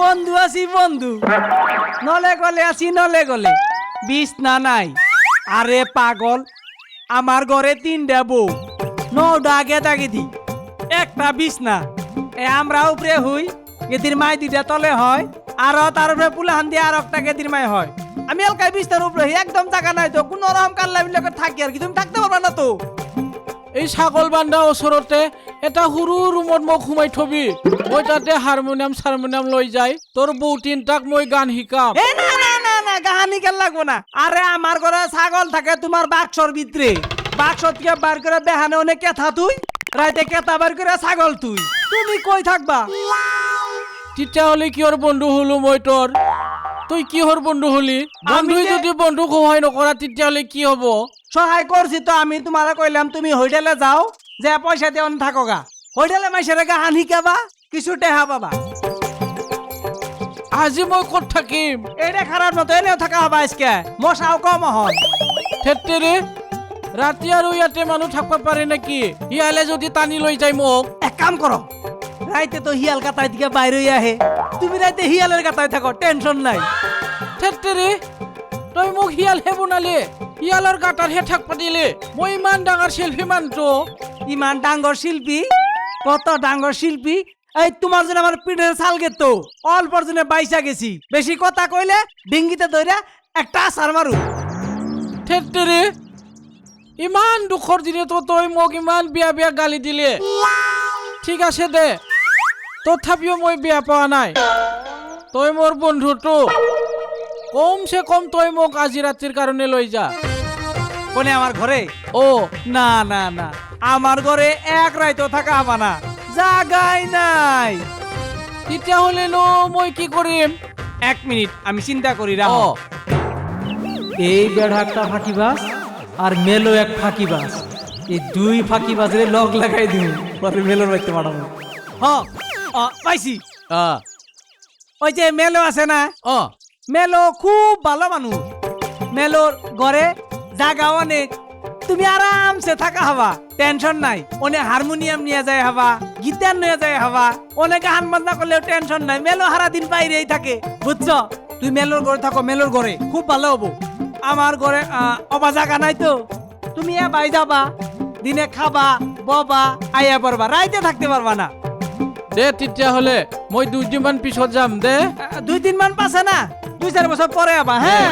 বন্ধু আছি বন্ধু। নলে গলে আছি, নলে গলে। বিষ না নাই। আরে পাগল, আমার ঘরে তিনটা বউ। নটা গেদা গেদি একটা বিষ না। এ আমরা উপরে হই গেদির মাই দুইটা তলে হয়। আর তার উপরে পুলাহান দিয়ে আর একটা গেদির মাই হয়। আমি এলকাই বিস্তার উপরে একদম জায়গা নাই তো, কোন রকম কাল্লা বিলাকে থাকি আর কি। তুমি থাকতে পারবা না তো? এই ছাগল বান্ধা ওচৰতে এটা সৰু ৰুমত মোক সোমাই থবি। মই তাতে হাৰমনিয়াম চাৰমনিয়াম লৈ যাই তোৰ বৌ তিনটাক মই গান শিকাম। এ না না না না লাগবো না। আরে আমার ঘরে ছাগল থাকে তোমার বাক্সর ভিতরে বাক্স থেকে বার করে বেহানে অনেক কেথা তুই। রাইতে কেথা বার করে ছাগল তুই। তুমি কই থাকবা। তেতিয়াহ'লে কিহৰ বন্ধু হলো মই তোৰ? তই কিহৰ বন্ধু হলি? বন্ধুই যে- যদি বন্ধুক সহায় নকৰা তেতিয়াহ'লে কি হ'ব? সহায় করছি তো আমি তোমারে কইলাম তুমি হোটেলে যাও যে পয়সা দিয়ে অন থাকো গা হোটেলে মাইসেরে গাহান শিকাবা কিছু টেহা পাবা। আজি মই ক'ত থাকিম? এইটা খারাপ মতো এনেও থাকা হবা আজকে। মশাও কম হন থেত্তেৰে ৰাতি আৰু ইয়াতে মানুহ থাকিব পাৰে নেকি? শিয়ালে যদি টানি লৈ যায় মোক। এক কাম করো রাইতে তো হিয়াল কাতাই দিকে বাইরে আহে। তুমি রাইতে হিয়ালের কাতায় থাকো টেনশন নাই। থেত্তেৰে তই মোক শিয়ালহে বনালি শিয়ালৰ গাঁতাৰহে থাক পাতিলি মই ইমান ডাঙৰ চেল্ফি মানুহটো ইমান ডাঙ্গর শিল্পী? কত ডাঙ্গর শিল্পী? এই তোমার জন্য আমার পিঠের ছাল গেত অল্পর জন্য বাইসা গেছি। বেশি কথা কইলে ডিঙ্গিতে ধরে একটা আসার মারু থেত্তেৰে ইমান দুখৰ দিনতো তই মোক ইমান বিয়া বিয়া গালি দিলে। ঠিক আছে দে। তথাপিও মই বেয়া পোৱা নাই। তই মোৰ বন্ধুটো কমচে কম তই মোক আজি ৰাতিৰ কাৰণে লৈ যা। কোনে আমার ঘরে অ না না না। আমার ঘরে এক রাইতো থাকা হবা না। জাগাই নাই। তেতিয়াহ'লেনো মই কি কৰিম? এক মিনিট আমি চিন্তা করি অ। এই বেড়া একটা ফাঁকিবাজ আর মেলো এক ফাঁকিবাজ। এই দুই ফাঁকিবাজের লগ লাগাই দিও পরে মেলোর বাড়িতে পাঠাবো হ। অ, পাইছি। অ। ওই যে মেলো আছে না? অ। মেলো খুব ভালো মানুষ মেলোর ঘরে জায়গা অনেক তুমি আরামসে থাকা হবা। টেনশন নাই। অনেক হারমোনিয়াম নিয়ে যায় হবা। গিটার নিয়ে যায় হবা। অনেক গান বাজনা করলেও টেনশন নাই। মেলো হারা দিন বাইরেই থাকে। বুঝছ? তুই মেলোর ঘরে থাকো মেলোর ঘরে খুব ভালো হব। আমার ঘরে অবা জায়গা নাই তো। তুমি এ বাই যাবা। দিনে খাবা ববা আইয়া পারবা রাইতে থাকতে পারবা না। দে তেতিয়াহ'লে মই দুদিনমান পিছত যাম দে। দুই দিন মান পাছে না? দুই চার বছর পরে আবা হ্যাঁ।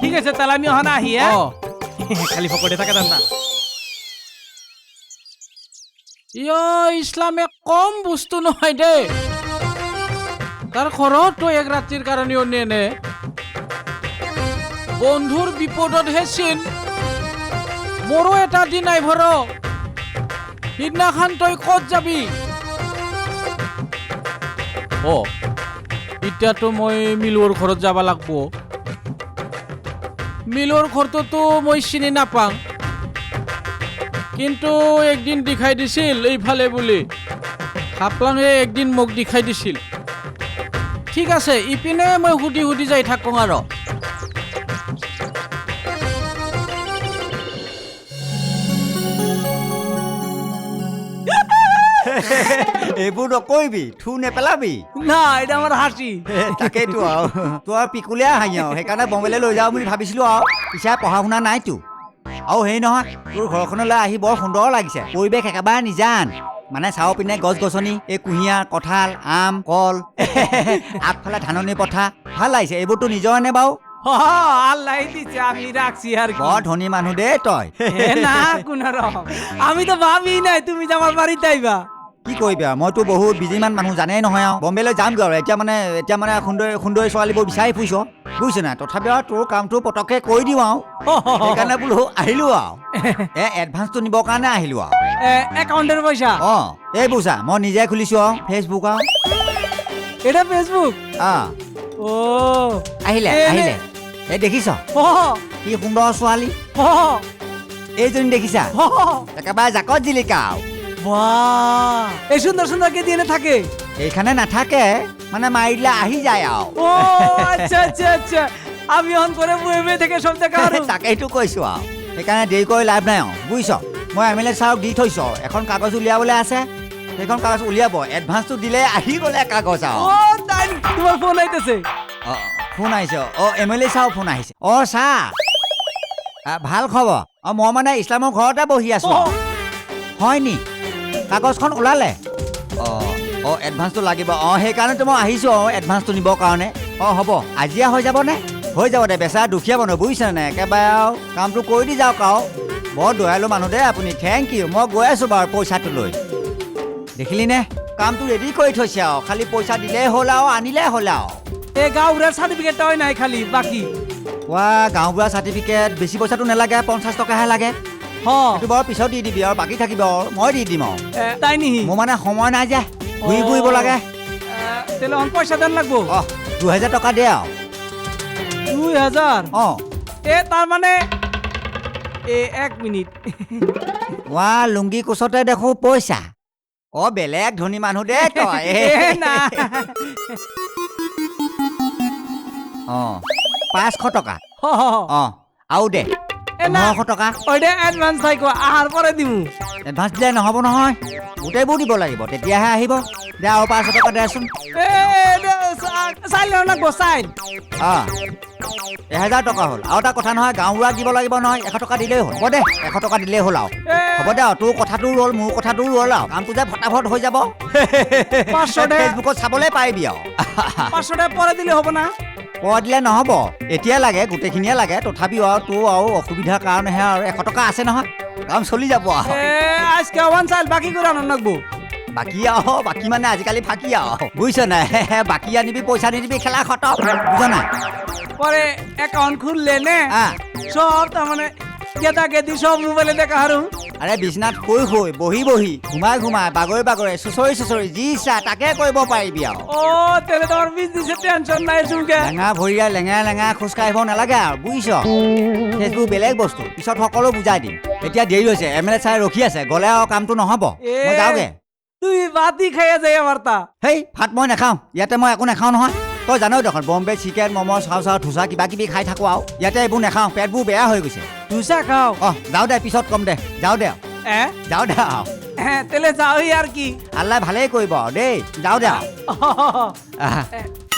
ঠিক আছে তাহলে আমি ওখানে আহি হ্যাঁ খালি ফকটে থাকে না। ইয় ইছলামে কম বস্তু নহয় দেই তাৰ ঘৰত তই এক ৰাতিৰ কাৰণেও নেনে বন্ধুৰ বিপদতহে চিন। মোৰো এটা দিন নাই ভৰ। সিদিনাখন তই ক'ত যাবি? অ, এতিয়াতো মই মিলুৰ ঘৰত যাব লাগিব। মিলুৰ ঘৰটোতো মই চিনি নাপাওঁ। কিন্তু একদিন দেখাই দিছিল এইফালে বুলি। হাপলাঙে একদিন মোক দেখাই দিছিল। ঠিক আছে, ইপিনে মই সুধি সুধি যাই থাকোঁ আৰু। এইবোৰ নকৰিবি থু নেপেলাবি না এটা আমার হাসি তাকেইতো আৰু। তোৰ পিকুলীয়া হাঁহি আৰু সেইকাৰণে বম্বেলৈ লৈ যাওঁ বুলি ভাবিছিলো আৰু। পিছে পঢ়া শুনা নাইতো। আৰু হেৰি নহয় তোৰ ঘৰখনলৈ আহি বৰ সুন্দৰ লাগিছে। পৰিৱেশ একেবাৰে নিজান। মানে চাও পিনে গছ গছনি এই কুঁহিয়াৰ কঁঠাল আম কল আগফালে ধাননি পথাৰ ভালো লাগিছে এইবোৰতো নিজৰ নে বাৰু? হ, আল্লাহ দিচ্ছে আমি রাখছি আর ধনী মানুহ দেই তই। এ না কোনোরকম আমি তো ভাবি নাই তুমি যে আমার বাড়িতে আইবা কি কৰিবি আৰু? মইতো বহুত বিজিমান মানুহ জানেই নহয় আৰু। বম্বেলৈ যামগৈ আৰু। এতিয়া মানে এতিয়া মানে সুন্দৰী সুন্দৰী ছোৱালীবোৰ বিচাৰি ফুৰিছ। বুজিছ নাই? তথাপিও আৰু তোৰ কামটো পটককৈ কৰি দিওঁ আৰু। সেইকাৰণে বোলো আহিলোঁ আৰু। এ এডভান্সটো নিবৰ কাৰণে আহিলোঁ আৰু। অ্যাকাউন্টেৰ পয়সা অঁ এই বুজা মই নিজে খুলিছোঁ আৰু ফেচবুক আৰু। এটা ফেসবুক অঁ। আহিলে আহিলে। এই দেখিছ? কি সুন্দৰ ছোৱালী। এইজনী দেখিছা? একেবাৰে জাকত জিলিকা আৰু। বাহ। এই সুন্দর সুন্দর কে দিয়ে থাকে? এইখানে নাথাকে মানে মাৰি দিলে আহি যায় আৰু ও আচ্ছা আচ্ছা আচ্ছা। আমি অন করে বয়ে থেকে সব দেখা হারু তাকেইতো কৈছোঁ আৰু সেইকাৰণে দেৰি কৰি লাভ নাই আৰু বুজিছ? মই এম এল এ ছাৰক দি থৈছোঁ এখন কাগজ উলিয়াবলৈ আছে। সেইখন কাগজ উলিয়াব। এডভান্সটো দিলে আহি গ'লে কাগজ আৰু ও তাই নি? তোমার ফোন আইতেছে অ, ফোন আহিছে। অ M L A sir phone আহিছে। অ ছাৰ ভালো খবৰ। অ মই মানে ইছলামৰ ঘৰতে বহি আছো হয় নি? কাগজখন ওলালে। অ অ এডভান্সটো লাগিব। অ সেইকাৰণেতো মই আহিছোঁ অ এডভান্সটো নিবৰ কাৰণে। অ হ'ব। আজিয়ে হৈ যাবনে? হৈ যাব দে বেচা দুখীয়া মানুহ বুজিছেনে একেবাৰে আৰু কামটো কৰি দি যাওক আৰু। বৰ দয়ালু মানুহ দেই আপুনি থেংক ইউ মই গৈ আছোঁ বাৰু পইচাটো লৈ। দেখিলি নে? কামটো ৰেডি কৰি থৈছে আৰু। খালি পইচা দিলেই হ'ল আৰু আনিলেই হ'ল আৰু। এ গাঁওবুঢ়াৰ চাৰ্টিফিকেটটাই নাই খালি বাকী। ৱা গাঁওবুঢ়া চাৰ্টিফিকেট বেছি পইচাটো নালাগে পঞ্চাছ টকাহে লাগে। সেইটো বাৰু পিছত দি দিবি আৰু বাকী থাকিব আৰু। মই দি দিম আৰু। তাই নিহি। মোৰ মানে সময় নাই যে ঘূৰি ফুৰিব লাগে। অন পয়সা দেন লাগবো। অহ দুহেজাৰ টকা দে আৰু। দুই হাজাৰ অঁ। এ তাৰ মানে এ এক মিনিট। ৱা লুংগি কোচতে দেখোঁ পইচা। অ বেলেগ ধনী মানুহ দে তই। অঁ। পাঁচশ টকা। অঁ আৰু দে। পোন্ধৰশ টকা। ওইটা অ্যাডভান্স থাকো আহাৰ পৰে দিমু এডভান্স দিলে নহ'ব নহয়। গোটেইবোৰ দিব লাগিব তেতিয়াহে আহিব। দে আৰু পাঁচশ টকা দেচোন। এ চাইল লাগবো চাইল অঁ। এহেজাৰ টকা হ'ল। আৰু এটা কথা নহয় গাঁওবুঢ়াক দিব লাগিব নহয় এশ টকা দিলেই হ'ল। হ'ব দে এশ টকা দিলেই হ'ল আৰু। হ'ব দে আৰু তোৰ কথাটো ৰ'ল মোৰ কথাটো ৰ'ল আৰু। কামটো যে ফটাফট হৈ যাব। ফেচবুকত চাবলৈ পাৰিবি আৰু। পাঁচশো টাকা পৰে দিলে হবো না। পোৱা দিলে নহ'ব। এতিয়া লাগে গোটেইখিনিয়ে লাগে। তথাপিও আৰু তোৰ আৰু অসুবিধাৰ কাৰণেহে আৰু এশ টকা আছে নহয়। কাম চলি যাব আৰু। আজকে ওয়ান চাইল বাকি করে আনো লাগবো বাকী আহ বাকী মানে আজিকালি ফাঁকি আহ বুজিছ নাই? বাকী আনিবি পইচা নিদিবি খেলা খতম বুজ নাই? পরে অ্যাকাউন্ট খুললে নে? সব তার মানে গেদা গেদি সব মোবাইলে দেখা হারু আৰে বিচনাত শুই শুই বহি বহি ঘুমাই ঘুমাই বাগৰি বাগৰি চুচৰি চুচৰি যি ইচ্ছা তাকে কৰিব পাৰিবি আৰু। ও তেলে তোমার বিজনেসের টেনশন নাই চুকে লেঙা ভৰিয়া লেঙা লেঙা খোজ কাঢ়িব নালাগে আৰু বুজিছ? সেইবোৰ বেলেগ বস্তু পিছত সকলো বুজাই দিম। এতিয়া দেৰি হৈছে এম এল এ চাই ৰখি আছে গ'লে আৰু কামটো নহ'ব। মই যাওঁগে। তুই বাতি খাইয়া যাই আমার তা হেই ভাত মই নাখাওঁ ইয়াতে মই একো নাখাওঁ নহয়। তই জানই দেখোন বম্বে চিকেন ম'ম' চাও চাও ধোচা কিবা কিবি খাই থাকোঁ আৰু। ইয়াতে এইবোৰ নাখাওঁ পেটবোৰ বেয়া হৈ গৈছে। দুসা খাও? অহ যাওঁ দে পিছত ক'ম দে যাওঁ দে। আৰু। এ? যাওঁ দে আৰু হ্যাঁ তেলে যাওই আৰ কি? আল্লাই ভালেই কৰিব আৰু দেই যাওঁ দে আৰু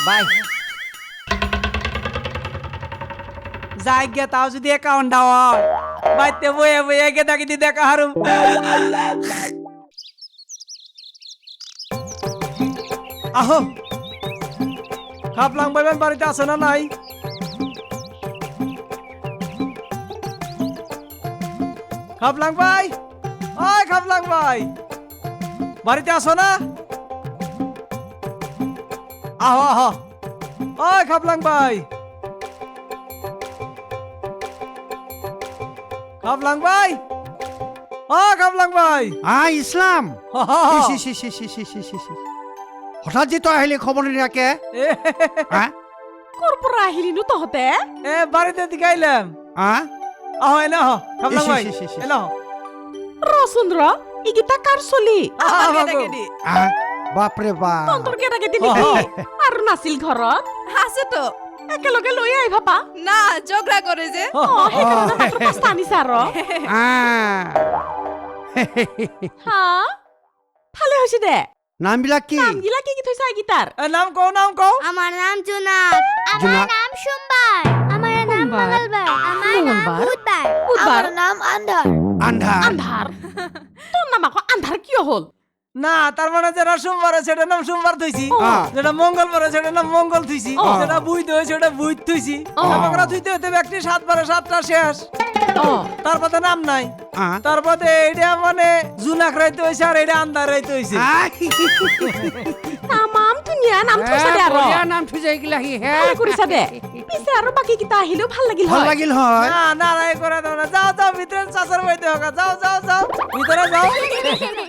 বাই। যাই গে তাও যদি অ্যাকাউন্ট দেওয়া বাইতে বয়ে বয়ে গেদা গেদি দেখা হারুম আহো। খাপলাং বাইবেন বাড়িতে আছে না নাই? খাপলাং ভাই? ওই খাপলাং ভাই। বাড়িতে আসো না? আহো আহো। ওই খাপলাং ভাই। খাপলাং ভাই? ও খাপলাং ভাই। আহ ইছলাম হ, হ, হ। ইস, ইস, ইস, ইস, ইস, ইস, ইস, ইস। হঠাৎ যে তই আহিলি খবৰ নিদিয়াকে এ, হা? ক'ৰ পৰা আহিলিনো তহঁতে? এ বাড়িতে দিকাইলাম আহ আহো এনে ইস, ভাই। এনে ৰ এইকেইটা কাৰ চলি? বাপৰে বাপ অহ। আৰু নাছিল ঘৰত? আছে তো একেলগে লৈ আহিবা পা না ঝগড়া করে যে। হ, হ, অ সেইকাৰণে মাত্ৰ পাঁচটা আনিছা আৰু হা? ভালে হৈছে দে। নামবিলাক কি? নামগিলা কি কি থৈছা গিটার এ, নাম কও নাম কও। আমার নাম জোনাক। আমার নাম সোমবার আমার নাম। মঙ্গলবার আমার নাম। বুধবার বুধবার। আমার নাম আন্ধার আন্ধার আন্ধার তোর নাম আকো আন্ধাৰ কিয় হ'ল? না তার মানে যেটা সোমবার আছে সেটার নাম সোমবার থইছি। ও। যেটা মঙ্গলবার আছে সেটার নাম মঙ্গল থইছি। যেটা বুইতে হয়েছে সেটা বুইত থইছি। ও। তারপরে থইতে হইতে ব্যক্তি সাতবারে সাতটা শেষ। অ তারপরে নাম নাই। তারপরে এটা মানে জুনাক রাইতে হইছে আর এটা আন্ধার রাইতে হইছে। তামাম ধুনীয়া নাম থৈছা দে আৰু নাম থৈছে এইগিলা সি হে। ভালে কৰিছা দে। পিছে আৰু বাকী কেইটা আহিলেও ভালো লাগিল ভালো লাগিল হয়। না না নাই করে দাও না যাও যাও ভিতরে চাচার বাড়িতে হোকা যাও যাও যাও। ভিতরে যাও।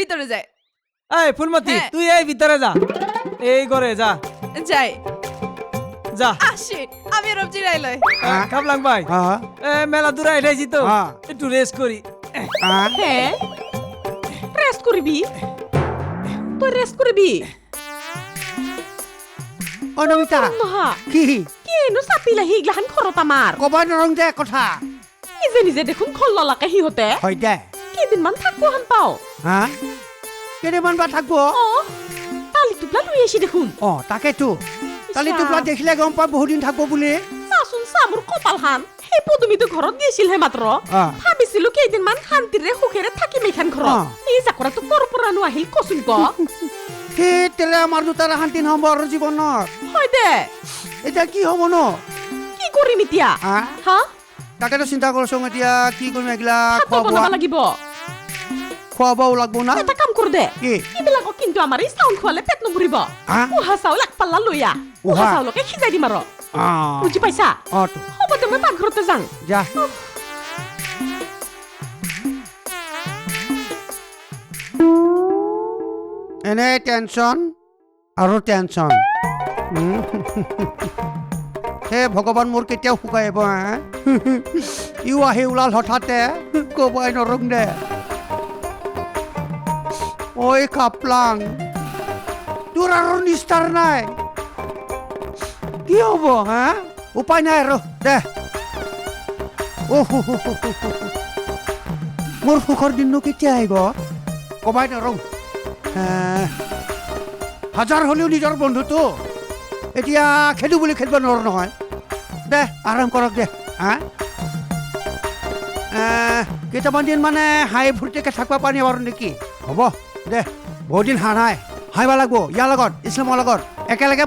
ভিতরে যাই। এই ফুলমতি হ্যাঁ। তুই এই ভিতরে যা। এই করে যা। যাই। যা। আসি আমি রব জিরাই লই হ্যাঁ। খাবলাং ভাই। এ, মেলা দূরে এটাইছি তো। হ্যাঁ। একটু রেস্ট করি। আহ, হে ৰেষ্ট কৰিবি তই ৰেষ্ট কৰিবি অ নমিতা। নহা কি? কিনো চাপিল আহি এইগিলাখান ঘৰত আমাৰ। ক'ব নৰং দে কথা। নিজে নিজে দেখোন খল ললাকে সিহঁতে হয় দে। কেইদিনমান থাকব হান পাওঁ। হা কেইটামান বা থাকব? তালি টোপলা লৈ আহিছে দেখোন। অ তাকেতো কালি টোপলা দেখিলে গম পাই বহুত দিন থাকব বুলি। চাচোন চা মোৰ কপালখান সেই পদুমীটো ঘৰত দিছিলহে মাত্ৰ। ভাবিছিলো কেইদিনমান শান্তিৰে সুখেৰে থাকিম এইখান অ। ঘৰত এই জাকৰাটো কৰ পৰানো আহিল কচোন ক? সেই তেলে আমাৰ দুটাৰ শান্তি নহ'ব আৰু জীৱনত। হয় দে। এতিয়া কি হ'ব ন? কি কৰিম এতিয়া? হা? তাকেতো চিন্তা কৰিছোঁ এতিয়া কি কৰিম এইগিলা ভাতো খোৱা বোৱা লাগিব। খোৱা বোৱাও লাগব না? এটা কাম কৰো দে। কি? এইবিলাকক কিন্তু আমাৰ এই চাউল খোৱালে পেট নভৰিব। হা? উহা চাউল এক পাল্লা লৈ আহ। উহা? চাউলকে সিজাই দিম আৰু। বুজি পাইছা? হ'ব দে মই পাকঘৰতে যাওঁ যা। এনে টেনচন আৰু টেনচন। হে ভগৱান মোৰ কেতিয়াও শুকাই আহিব হা? ইও আহি ওলাল হঠাতে ক'বাই নৰং দে। ঐ কাপলাং তোৰ আৰু নিস্তাৰ নাই। কি হ'ব হা উপায় নাই আৰু দে। হো। মোৰ সুখৰ দিননো কেতিয়া আহিব? কবাই নৰং এহ, হাজাৰ হ'লেও নিজৰ বন্ধুটো। এতিয়া খেলো বুলি খেলিব নোৱাৰো নহয়। দে আৰাম কৰক দে হা? কেইটামান দিন মানে হাই ফূৰ্তিকে থাকিব পাৰি পাৰোঁ নেকি? হ'ব। দে বহুত দিন হাৰা নাই। হাঁহিব লাগিব ইয়াৰ লগত ইছলামৰ লগত। একেলগে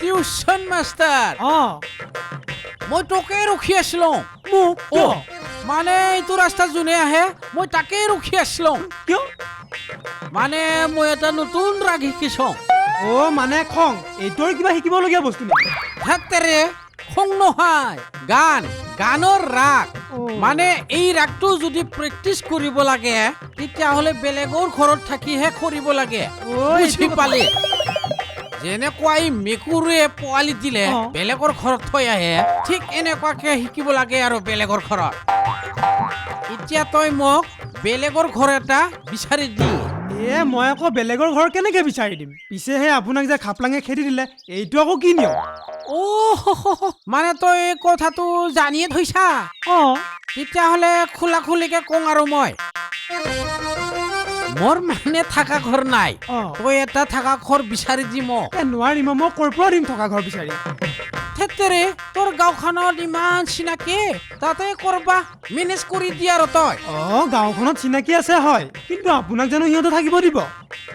টিউচন মাষ্টাৰ অ মই তোকে ৰখি আছিলো। মোক মানে এইটো ৰাস্তাত যোনে আহে মই তাকেই ৰখি আছিলো। কিয়? মানে মই এটা নতুন ৰাগ শিকিছো। অ মানে খং। এইটোৰ কিবা শিকিবলগীয়া বস্তু নেকি? হাতেৰে খং নহয় গান গানৰ ৰাগ। মানে এই ৰাগটো যদি প্ৰেক্টিচ কৰিব লাগে তেতিয়াহ'লে বেলেগৰ ঘৰত থাকিহে কৰিব লাগে। বুজি পালি? যেনেকুৱা এই মেকুৰীয়ে পোৱালি দিলে বেলেগৰ ঘৰত থৈ আহে ঠিক এনেকুৱাকে শিকিব লাগে আৰু বেলেগৰ ঘৰত। এতিয়া তই মোক বেলেগৰ ঘৰ এটা বিচাৰি দি এ মই আকৌ বেলেগৰ ঘৰ কেনেকে বিচাৰি দিম? পিছে সেই আপোনাক যে খাপলাঙে খেদি দিলে এইটো আকৌ কি নিয়ম? অ' মানে তই কথাটো জানিয়ে থৈছা অ। তেতিয়াহ'লে খোলা খুলিকে কওঁ আৰু মই। মোৰ মানে থাকা ঘৰ নাই। তই এটা থাকা ঘৰ বিচাৰি দি মোক এ নোৱাৰিম মই ক'ৰ পৰা দিম থকা ঘৰ বিচাৰি? থেতেৰে তোৰ গাঁওখনত ইমান চিনাকি তাতে কৰবা মেনেজ কৰি দিয়া আৰু তই। অ গাঁওখনত চিনাকি আছে হয় কিন্তু আপোনাক জানো সিহঁতে থাকিব দিব?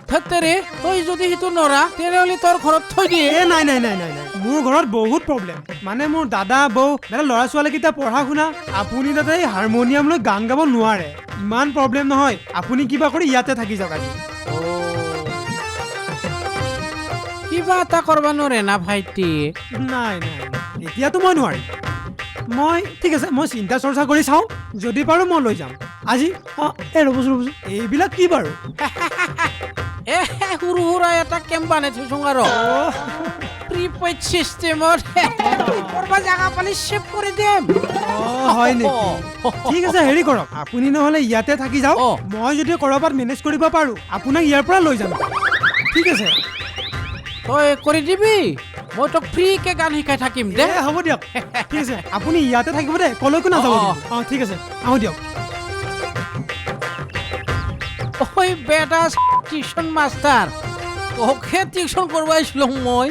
থেতেৰে তই যদি সেইটো নৰা তেনেহ'লে তোৰ ঘৰত থৈ দিয়ে। এ নাই নাই নাই নাই নাই মোৰ ঘৰত বহুত প্ৰব্লেম। মানে মোৰ দাদা বৌ দাদা ল'ৰা ছোৱালীকেইটা পঢ়া শুনা আপুনি তাতে হাৰমনিয়াম লৈ গান গাব নোৱাৰে। ইমান প্ৰব্লেম নহয় আপুনি কিবা কৰি ইয়াতে থাকি যাওক আজি। কিবা এটা কৰবা নোৱাৰে না ভাইটি? নাই নাই এতিয়াতো মই নোৱাৰিম। মই ঠিক আছে মই চিন্তা চৰ্চা কৰি চাওঁ যদি পাৰোঁ মই লৈ যাম। আজি অঁ এই ৰ'বচোন ৰ'বচোন এইবিলাক কি বাৰু? এ সৰু সুৰা এটা কেম্প বানাই থৈছো আৰু। পালি দিম হয় নেকি? ঠিক আছে হেৰি কৰক। আপুনি নহ'লে ইয়াতে থাকি যাওক। মই যদি ক'ৰবাত মেনেজ কৰিব পাৰোঁ আপোনাক ইয়াৰ পৰা লৈ যাম। ঠিক আছে? তই কৰি দিবি। মই তোক ফ্ৰীকে গান শিকাই থাকিম দে। দে হ'ব দিয়ক। ঠিক আছে আপুনি ইয়াতে থাকিব দেই কলৈকো নাযাব অ, ঠিক আছে। আহোঁ দিয়ক। ঐ বেটা টিউচন মাষ্টাৰ। তোকহে টিউচন কৰিব মই।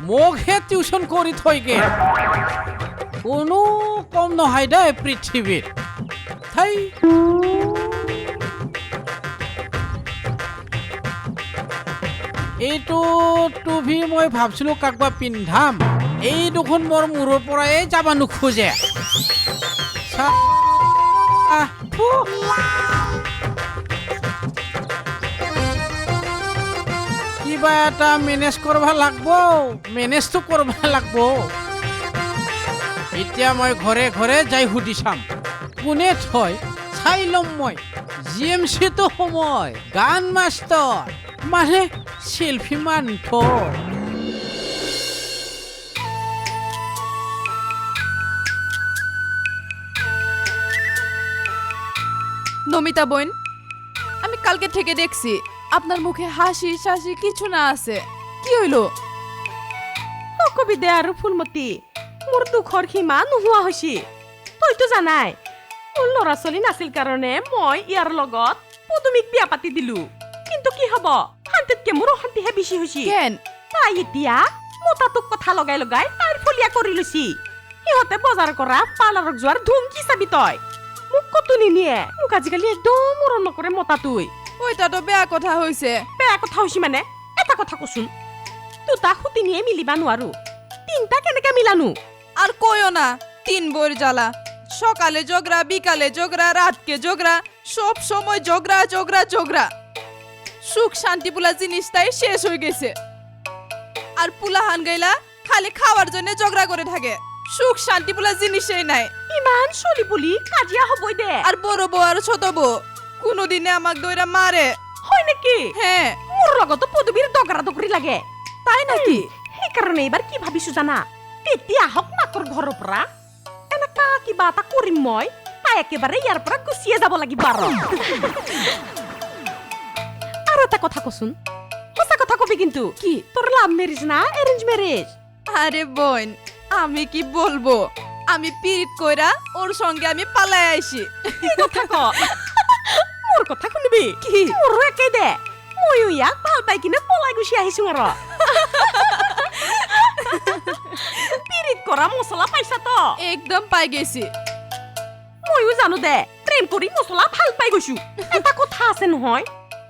মোকহে টিউচন কৰি থৈ গে কোনো কম নহয় দেই পৃথিৱীত থাই এইটো টুভি মই ভাবছিলো কাকবা পিন্ধাম এই দুখন মোৰ মূৰৰ পৰাই যাব নোখোজে কিবা এটা মেনেজ করবা লাগব। মেনেজটো করবা লাগব। এতিয়া মই ঘৰে ঘৰে যাই সুধি চাম। কোনে থয়? চাই ল'ম মই। জি এম চিটো সময়। গান মাষ্টৰ। মানে সেলফি মান্থ নমিতা বোন আমি কালকে থেকে দেখছি। আপনার মুখে হাসি শাসি কিছু না আছে। কি হইল? কবি দে আৰু ফুলমতি। মোৰ দুখৰ সীমা নোহোৱা হৈছে। তইতো জানাই মোৰ ল'ৰা ছোৱালী নাছিল কাৰণে মই ইয়াৰ লগত পদুমীক বিয়া পাতি দিলো। কিন্তু কি হব? শান্তিতকে মোৰ অশান্তিহে বেছি হৈছে। তাই এতিয়া মতাটোক কথা লগাই লগাই তাইৰ ফলীয়া কৰি লৈছি। সিহঁতে বজাৰ কৰা পাৰ্লাৰত যোৱাৰ ধুম কি চাবি তই। মোক কতো নিনিয়ে? মোক আজিকালি একদম মৰম নকৰে মতাটোই। ওইটাতো বেয়া কথা হয়েছে বেয়া কথা হৈছে মানে? এটা কথা কচোন। দুটা সুতিনিয়ে মিলিবা নোৱাৰো। তিনটা কেনেকে মিলানো? আর কইও না তিন বইয়ের জ্বালা। সকালে জগরা বিকালে জগরা রাতকে জগরা সব সময় জগরা জগরা জগরা সুখ শান্তি পুলা জিনিসটাই শেষ হয়ে গেছে। আর পুলাহান গাইলা খালি খাওয়ার জন্য জগরা করে থাকে। সুখ শান্তি পুলা জিনিসই নাই। ইমান চলি পুলি কাজিয়া হবই দে। আর বড় বউ আর ছোট বউ। কোনোদিনে আমাক দইরা মারে। হয় নেকি? হ্যাঁ। মোৰ লগতো পদবীৰ দগৰা দগৰি লাগে। তাই নাকি? সেইকাৰণে এইবাৰ কি ভাবিছো জানা তেতিয়া আহক মাকৰ ঘৰৰ পৰা। এনেকা কিবা এটা কৰিম মই। তাই একেবাৰে ইয়াৰ পৰা গুচিয়ে যাব লাগিব আৰু। আৰু এটা কথা কচোন। সঁচা কথা কবি কিন্তু। কি? তোৰ লাভ মেৰেজ না এৰেঞ্জ মেৰেজ আরে বোন আমি কি বলব? আমি পিরিত কইরা ওর সঙ্গে আমি পালাই আইছি। কথা ক। মোৰ কথা শুনিবি কি মোৰো একেই দে ময়ো ইয়াক ভালো পাই কিনে পলাই গুচি আহিছো আৰু পিৰিত কৰা মছলা পাইছা তো একদম পাই গেছি ময়ো জানো দে প্ৰেম কৰি মছলা ভালো পাই গৈছো এটা কথা আছে নহয়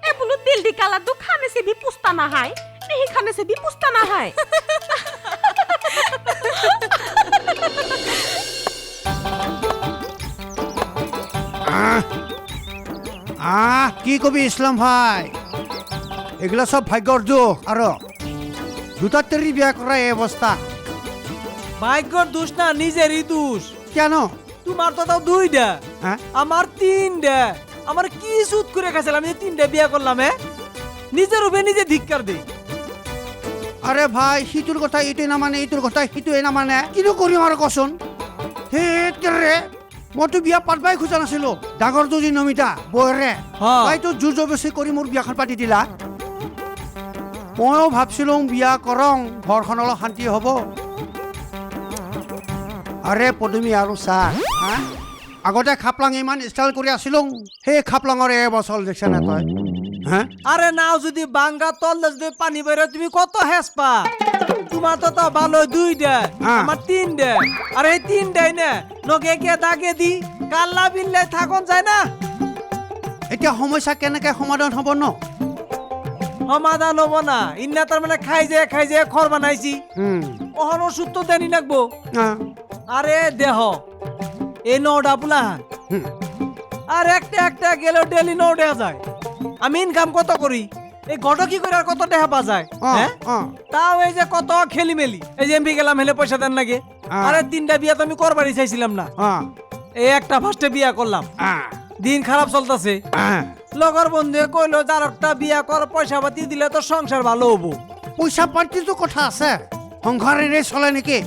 এ বোলো দিল দি কালাটো খানে চেবি পুস্তা নাহায় নেহি খানে চেবি পুস্তা নাহায় আহ আহ কি কবি ইছলাম ভাই? এগুলা সব ভাগ্যর দুঃখ আর দুটা তেরি বিয়া করা এই অবস্থা ভাগ্যর দোষ না নিজেরই দোষ। কেন তোমার তো তাও দুইটা। হ্যাঁ আমার তিনটা। আমার কি সুদ করে খাইছিলাম আমি যে তিনটা বিয়া করলাম নিজের উপরে নিজে ধিক্কার দেই আরে ভাই সিটোর কথা ইটোৱে নামানে ইটোৰ কথা সিটোৱে নামানে। কিনো কৰিম আৰু কচোন? সেইৰে মইতো বিয়া পাতবাই খোজা নাছিলো। ডাঙৰ দুজি নমিতা বৌৰে হা। তাইতো জোৰ জবৰদস্তি কৰি মোৰ বিয়াখন পাতি দিলা। ময়ো ভাবছিলো বিয়া কৰং ঘৰখন অলপ শান্তি হ'ব। আৰে পদুমী আৰু চাহ হা? আগতে খাপলাং ইমান ষ্টাইল কৰি আছিলো সেই খাপলাঙৰ এবছৰ দেখিছে নে তই? হা? আরে নাও যদি বাঙ্গা তললে যদি পানি বেরো তুমি কত হেসপা তোমার তো তো ভালো দুইটা হ্যাঁ। আমার তিনটা আর এই তিনটাই না নগে কে দাগে দি কাল্লা বিল্লে থাকন যায় না। এতিয়া সমস্যা কেনেকে সমাধান হ'ব ন? সমাধান হব না। ইন্না তার মানে খাই যে খাই যে খর বানাইছি। ওহন ওষুধ তো দেনি লাগবো। আহ, আরে দেহ এই নটা পুলাহান হুম। আর একটা একটা গেলেও ডেলি ন দেখা যায়। আমি ইনকাম কত করি? এই ঘটো কি করে আর কত দেখা পাওয়া যায়? হ্যাঁ? তাও এই যে কত খেলি মেলি এই যে এমপি গেলাম হেলে পয়সা দেন লাগে হ্যাঁ। আরে তিনটা বিয়া তো আমি করবারই চাইছিলাম না। এই একটা ফার্স্টে বিয়া করলাম। দিন খারাপ চলতেছে। লগর বন্ধুয়ে কইলো যার একটা বিয়া কর পয়সা পাতি দিলে তো সংসার ভালো হব। পয়সা পইচা পাতিটো কথা আছে। সংসাৰেৰে চলে নেকি?